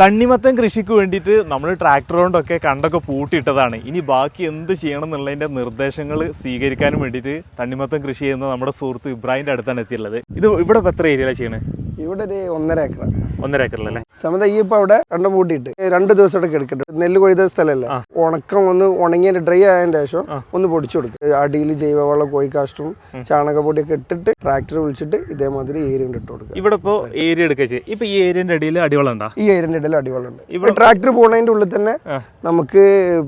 തണ്ണിമത്തൻ കൃഷിക്ക് വേണ്ടിയിട്ട് നമ്മൾ ട്രാക്ടർ കൊണ്ടൊക്കെ കണ്ടൊക്കെ പൂട്ടിയിട്ടതാണ്. ഇനി ബാക്കി എന്ത് ചെയ്യണം എന്നുള്ളതിന്റെ നിർദ്ദേശങ്ങൾ സ്വീകരിക്കാനും വേണ്ടിയിട്ട് തണ്ണിമത്തൻ കൃഷി ചെയ്യുന്ന നമ്മുടെ സുഹൃത്ത് ഇബ്രാഹിന്റെ അടുത്താണ് എത്തിയുള്ളത് ഇത് ഇവിടെ എത്ര ഏരിയയിലാണ് ചെയ്യണത് ഇവിടെ ഒരു ഒന്നര ഏക്കർ ഒന്നര ഏക്കറിലല്ലേ? സമയത്ത് ഈ ഇപ്പൊ അവിടെ രണ്ടും കൂട്ടിയിട്ട് രണ്ട് ദിവസം ഇവിടെ കിടക്കട്ടെ നെല്ല് കൊയ്ത സ്ഥലമല്ല. ഉണക്കം ഒന്ന് ഉണങ്ങിയ ഡ്രൈ ആയതിന്റെ ശേഷം ഒന്ന് പൊടിച്ചു കൊടുക്കും. അടിയിൽ ജൈവവളം കോഴിക്കാഷ്ടവും ചാണകപ്പൊടിയൊക്കെ ഇട്ടിട്ട് ട്രാക്ടർ വിളിച്ചിട്ട് ഇതേമാതിരി ഏരിയ ഇട്ട് കൊടുക്കുക ഇവിടെ ഇപ്പൊ ഏരിയ എടുക്കുക ഇപ്പൊ ഈ ഏരിയന്റെ അടിയിൽ അടിവളം ഉണ്ടാ? ഈ ഏരിയന്റെ ഇടയിൽ അടിവെള്ളമുണ്ട് ഇവിടെ ട്രാക്ടർ പോണതിന്റെ ഉള്ളിൽ തന്നെ. നമുക്ക്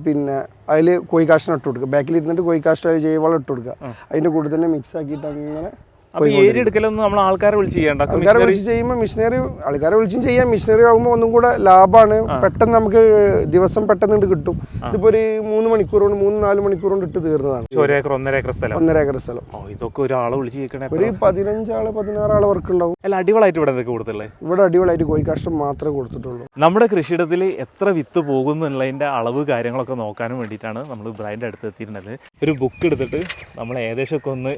പിന്നെ അതിൽ കോഴിക്കാഷ്ടം ഇട്ട് കൊടുക്കുക ബാക്കിൽ ഇരുന്നിട്ട് കോഴിക്കാഷ്ടം ജൈവവളം ഇട്ട് കൊടുക്കുക അതിന്റെ കൂടെ തന്നെ മിക്സ് ആക്കിയിട്ട് അങ്ങനെ നമ്മൾ ആൾക്കാരെ വിളിച്ച് ചെയ്യണ്ട. ആൾക്കാരെ വിളിച്ച് ചെയ്യുമ്പോൾ മിഷനറി ആൾക്കാരെ വിളിച്ചും ചെയ്യാം. മിഷനറി ആകുമ്പോൾ ഒന്നും കൂടെ ലാഭമാണ് പെട്ടെന്ന് നമുക്ക് ദിവസം പെട്ടെന്ന് കിട്ടും. ഇതിപ്പോ ഒരു മൂന്ന് മണിക്കൂർ കൊണ്ട് മൂന്ന് നാല് മണിക്കൂർ കൊണ്ട് ഇട്ട് തീർന്നതാണ്. ഒരു ഏക്കർ ഒന്നര ഏക്കർ സ്ഥലം. ഒന്നര ഏക്കർ സ്ഥലം. ഓ ഇതൊക്കെ ഒരാളെ വിളിച്ച് കേൾക്കണേ ഒരു പതിനഞ്ചാൾ പതിനാറാൾ വർക്ക് ഉണ്ടാവും. അല്ല അടിപൊളിയായിട്ട് ഇവിടെ എന്തൊക്കെ ഇവിടെ അടിപൊളിയായിട്ട് കോഴിക്കാഷ്ടം മാത്രമേ കൊടുത്തിട്ടുള്ളൂ. നമ്മുടെ കൃഷിയിടത്തിൽ എത്ര വിത്ത് പോകുന്നു എന്നുള്ളതിന്റെ അളവ് കാര്യങ്ങളൊക്കെ നോക്കാനും വേണ്ടിയിട്ടാണ് നമ്മൾ ബ്രാൻഡ് അടുത്ത് എത്തിയിരുന്നത്. ഒരു ബുക്ക് എടുത്തിട്ട് നമ്മൾ ഏകദേശമൊക്കെ ഒന്ന്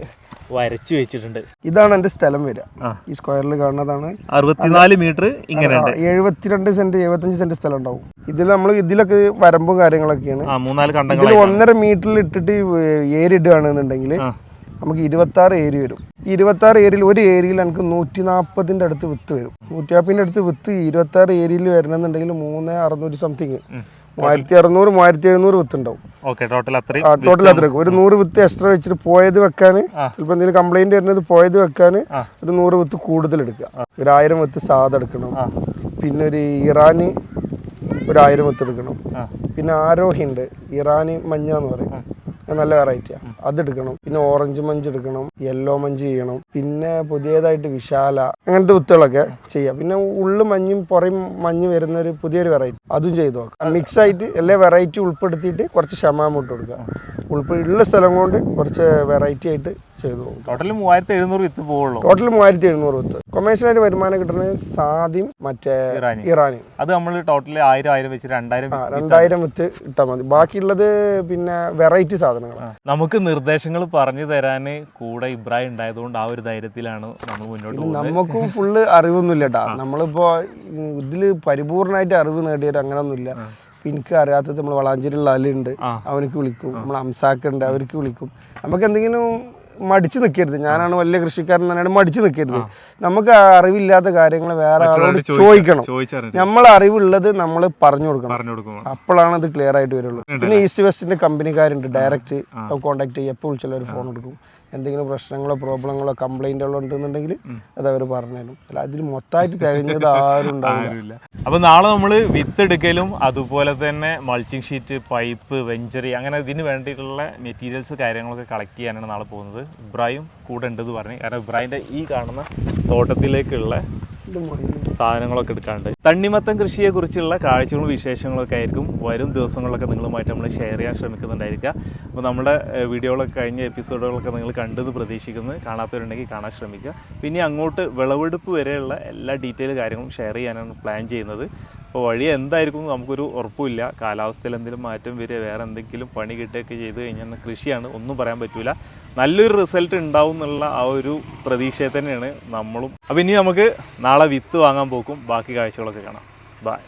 വരച്ച് വെച്ചിട്ടുണ്ട്. ഇതാണ് എന്റെ സ്ഥലം വരിക. ഈ സ്ക്വയറിൽ കാണുന്നതാണ്. അറുപത്തിനാല് മീറ്റർ ഇങ്ങനെ എഴുപത്തിരണ്ട് സെന്റ് എഴുപത്തഞ്ച് സെന്റ് സ്ഥലം ഉണ്ടാവും. ഇതിൽ നമ്മൾ ഇതിലൊക്കെ വരമ്പും കാര്യങ്ങളൊക്കെയാണ്. മൂന്നാൽ കണ്ടങ്ങൾ ഒന്നര മീറ്ററിൽ ഇട്ടിട്ട് ഏരിടുകയാണെന്നുണ്ടെങ്കിൽ നമുക്ക് ഇരുപത്തി ആറ് ഏരി വരും. ഇരുപത്തി ആറ് ഏരിയയിൽ ഒരു ഏരിയയിൽ എനിക്ക് നൂറ്റി നാൽപ്പതിന്റെ അടുത്ത് വിത്ത് വരും. നൂറ്റി നാൽപ്പതിന്റെ അടുത്ത് വിത്ത് ഇരുപത്തി ആറ് ഏരിയയിൽ വരണമെന്നുണ്ടെങ്കിൽ മൂന്ന് അറുന്നൂറ് സംതിങ്. മൂവായിരത്തി അറുന്നൂറ് മൂവായിരത്തി എഴുന്നൂറ് വിത്ത് ഉണ്ടാവും. ടോട്ടൽ അത്രയും അത്രയ്ക്ക്. ഒരു നൂറ് വിത്ത് എക്സ്ട്രാ വെച്ചിട്ട് പോയത് വെക്കാൻ. ചിലപ്പോൾ എന്തെങ്കിലും കംപ്ലൈന്റ് വരുന്നത് പോയത് വെക്കാൻ ഒരു നൂറ് വിത്ത് കൂടുതൽ എടുക്കുക. ഒരു ആയിരം വിത്ത് സാധ എടുക്കണം. പിന്നെ ഒരു ഇറാനി ഒരു ആയിരം എടുക്കണം പിന്നെ ആരോഹി ഉണ്ട് ഇറാനി മഞ്ഞ എന്ന് പറയും നല്ല വെറൈറ്റിയാ. അത് എടുക്കണം പിന്നെ ഓറഞ്ച് മഞ്ച് എടുക്കണം യെല്ലോ മഞ്ച് ചെയ്യണം. പിന്നെ പുതിയതായിട്ട് വിശാല അങ്ങനത്തെ വിത്തുകളൊക്കെ ചെയ്യാം. പിന്നെ ഉള്ളു മഞ്ഞും പുറയും മഞ്ഞ് വരുന്ന ഒരു പുതിയൊരു വെറൈറ്റി. അതും ചെയ്തു നോക്കാം. മിക്സ് ആയിട്ട് എല്ലാ വെറൈറ്റി ഉൾപ്പെടുത്തിയിട്ട് കുറച്ച് ക്ഷമാമൂട്ട് കൊടുക്കുക. ഉൾപ്പെ ഉള്ള സ്ഥലം കൊണ്ട് കുറച്ച് വെറൈറ്റി ആയിട്ട് ചെയ്തു. പോകും ടോട്ടൽ മൂവായിരത്തി എഴുന്നൂറ് വിത്ത് ടോട്ടൽ മൂവായിരത്തി എഴുന്നൂറ് വിത്ത്. കൊമേഴ്ഷ്യലായിട്ട് വരുമാനം കിട്ടുന്നത് സാദ്യം മറ്റേ ഇറാനി. അത് നമ്മൾ ടോട്ടലി ആയിരം ആയിരം വെച്ച് രണ്ടായിരം രണ്ടായിരം വിത്ത് ഇട്ടാൽ മതി. ബാക്കിയുള്ളത് പിന്നെ വെറൈറ്റി സാധനങ്ങളാണ് നമുക്ക് നിർദ്ദേശങ്ങൾ പറഞ്ഞു തരാൻ കൂടെ ഇബ്രാഹിം ഉണ്ടായതുകൊണ്ട് ആ ഒരു ധൈര്യത്തിലാണ് നമ്മൾ മുന്നോട്ട് പോകുന്നത്. നമുക്കും ഫുള്ള് അറിവൊന്നുമില്ല കേട്ടാ നമ്മളിപ്പോ ഇതിൽ പരിപൂർണമായിട്ട് അറിവ് നേടിയിട്ട് അങ്ങനൊന്നുമില്ല. ഒന്നുമില്ല എനിക്ക് അറിയാത്തത് നമ്മൾ വളാഞ്ചേരിയുള്ള ആളുണ്ട് ആ. അവനക്ക് വിളിക്കും. നമ്മൾ അംസാക്കുണ്ട് അവർക്ക് വിളിക്കും. നമുക്ക് എന്തെങ്കിലും മടിച്ചു നിൽക്കരുത് ഞാനാണ് വലിയ കൃഷിക്കാരൻ തന്നെയാണ് മടിച്ചു നിൽക്കരുത് നമുക്ക് അറിവില്ലാത്ത കാര്യങ്ങൾ വേറെ ആളോട് ചോദിക്കണം. നമ്മൾ നമ്മളെ അറിവുള്ളത് നമ്മൾ പറഞ്ഞു കൊടുക്കണം. അപ്പോഴാണ് അത് ക്ലിയർ ആയിട്ട് വരുള്ളൂ. പിന്നെ ഈസ്റ്റ് വെസ്റ്റിന്റെ കമ്പനിക്കാരുണ്ട്. ഡയറക്റ്റ് കോൺടാക്ട് ചെയ്യും. എപ്പോൾ വിളിച്ചാലും അവർ ഫോൺ എടുക്കും. എന്തെങ്കിലും പ്രശ്നങ്ങളോ പ്രോബ്ലങ്ങളോ കംപ്ലൈന്റുകളോ ഉണ്ടെന്നുണ്ടെങ്കിൽ അത് അവർ പറഞ്ഞുതരും. അല്ല അതിൽ മൊത്തമായിട്ട് തികഞ്ഞത് ആരും ഉണ്ടാവില്ല. ആരുമില്ല അപ്പൊ നാളെ നമ്മൾ വിത്ത് എടുക്കലും അതുപോലെ തന്നെ മൾച്ചിങ് ഷീറ്റ് പൈപ്പ് വെഞ്ചറി അങ്ങനെ ഇതിന് വേണ്ടിയിട്ടുള്ള മെറ്റീരിയൽസ് കാര്യങ്ങളൊക്കെ കളക്ട് ചെയ്യാനാണ് നാളെ പോകുന്നത് ഇബ്രാഹിം കൂടെ ഉണ്ടെന്ന് പറഞ്ഞു കാരണം ഇബ്രാഹിന്റെ ഈ കാണുന്ന തോട്ടത്തിലേക്കുള്ള. സാധനങ്ങളൊക്കെ എടുക്കാണ്ട്. തണ്ണിമത്തം കൃഷിയെ കുറിച്ചുള്ള കാഴ്ചകളും വിശേഷങ്ങളൊക്കെ ആയിരിക്കും. വരും ദിവസങ്ങളിലൊക്കെ നിങ്ങളുമായിട്ട് നമ്മൾ ഷെയർ ചെയ്യാൻ ശ്രമിക്കുന്നുണ്ടായിരിക്കുക. അപ്പോൾ നമ്മുടെ വീഡിയോകളൊക്കെ കഴിഞ്ഞ എപ്പിസോഡുകളൊക്കെ നിങ്ങൾ കണ്ടെന്ന് പ്രതീക്ഷിക്കുന്നു. കാണാത്തവരുണ്ടെങ്കിൽ കാണാൻ ശ്രമിക്കുക. പിന്നെ അങ്ങോട്ട് വിളവെടുപ്പ് വരെയുള്ള എല്ലാ ഡീറ്റെയിൽ കാര്യങ്ങളും ഷെയർ ചെയ്യാനാണ് പ്ലാൻ ചെയ്യുന്നത്. അപ്പോൾ വഴി എന്തായിരിക്കും നമുക്കൊരു ഉറപ്പില്ല കാലാവസ്ഥയിൽ എന്തെങ്കിലും മാറ്റം വരിക വേറെ എന്തെങ്കിലും പണി കിട്ടുകയൊക്കെ ചെയ്ത് കഴിഞ്ഞാൽ കൃഷിയാണ്. ഒന്നും പറയാൻ പറ്റില്ല നല്ലൊരു റിസൾട്ട് ഉണ്ടാവും എന്നുള്ള ആ ഒരു പ്രതീക്ഷയെ തന്നെയാണ് നമ്മളും. അപ്പോൾ ഇനി നമുക്ക് നാളെ വിത്ത് വാങ്ങാൻ പോക്കും. ബാക്കി കാഴ്ചകളൊക്കെ കാണാം. ബൈ